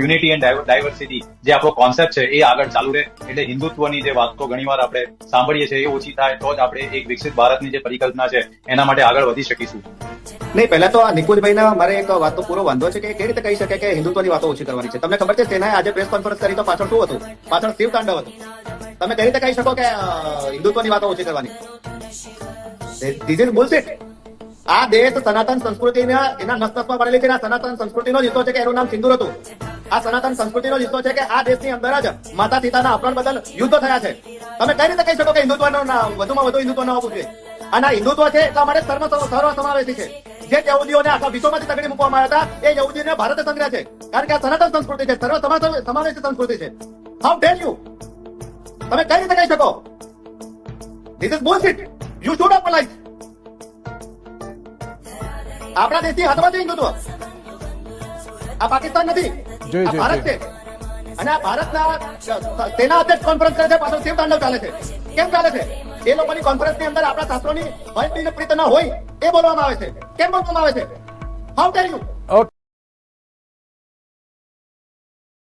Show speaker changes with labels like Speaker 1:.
Speaker 1: Unity and diversity જે આપણો concept છે, એ આગળ ચાલુ રહે. એટલે હિન્દુત્વની જે વાતો ઘણીવાર આપણે સાંભળીએ છીએ, એ ઓછી થાય, તો જ આપણે એક વિકસિત ભારતની જે પરિકલ્પના છે, એના માટે આગળ વધી શકીશું.
Speaker 2: નહીં, પહેલા તો આ નિકુંજભાઈના મારે એક વાતો પૂરો વાંધો છે કે કેવી રીતે કહી શકે કે હિન્દુત્વની વાતો ઓછી કરવાની છે? તમને ખબર છે તેના આજે પ્રેસ કોન્ફરન્સ કરી તો પાછળ શું હતું? પાછળ શિવ તાંડવ હતું. તમે કઈ રીતે કહી શકો કે હિન્દુત્વની વાતો ઓછી કરવાની? ધીસ ઇઝ બુલશિટ આ દેશ સનાતન સંસ્કૃતિના, એના નસનસમાં પડેલી છે સનાતન સંસ્કૃતિનો જ હિસ્સો છે કે એનું નામ સિંદુર હતું. આ સનાતન સંસ્કૃતિનો હિસ્સો છે કે આ દેશની અંદર જ માતા સીતાના અપહરણ બદલ યુદ્ધ થયા છે. તમે કઈ રીતે કહી શકો કે હિન્દુત્વનો વધુમાં વધુ હિન્દુત્વ ન હોવું જોઈએ? અને આ હિન્દુત્વ છે એટલા માટે સર્વ સર્વ સમાવેશી છે. જે યહૂદીઓને આખા વિશ્વમાંથી તગડી મૂકવામાં આવ્યા હતા, એ યહૂદીને ભારતે સંગ્રહ છે. કારણ કે આ સનાતન સંસ્કૃતિ છે, સર્વ સમાવેશી સંસ્કૃતિ છે. હાઉ ડેર યુ તમે કઈ રીતે કહી શકો? This is bullshit you should apologise આપણા દેશની હાથમાં છે હિન્દુત્વ. આ પાકિસ્તાન નથી. આ ભારત છે અને આ ભારતના તેના અધ્યક્ષ કોન્ફરન્સ કરે છે પાછળ શિવ તાંડવ ચાલે છે. કેમ ચાલે છે? એ લોકોની કોન્ફરન્સની અંદર આપણા શાસ્ત્રોની પ્રીત ન હોય એ બોલવામાં આવે છે. કેમ બોલવામાં આવે છે? How care you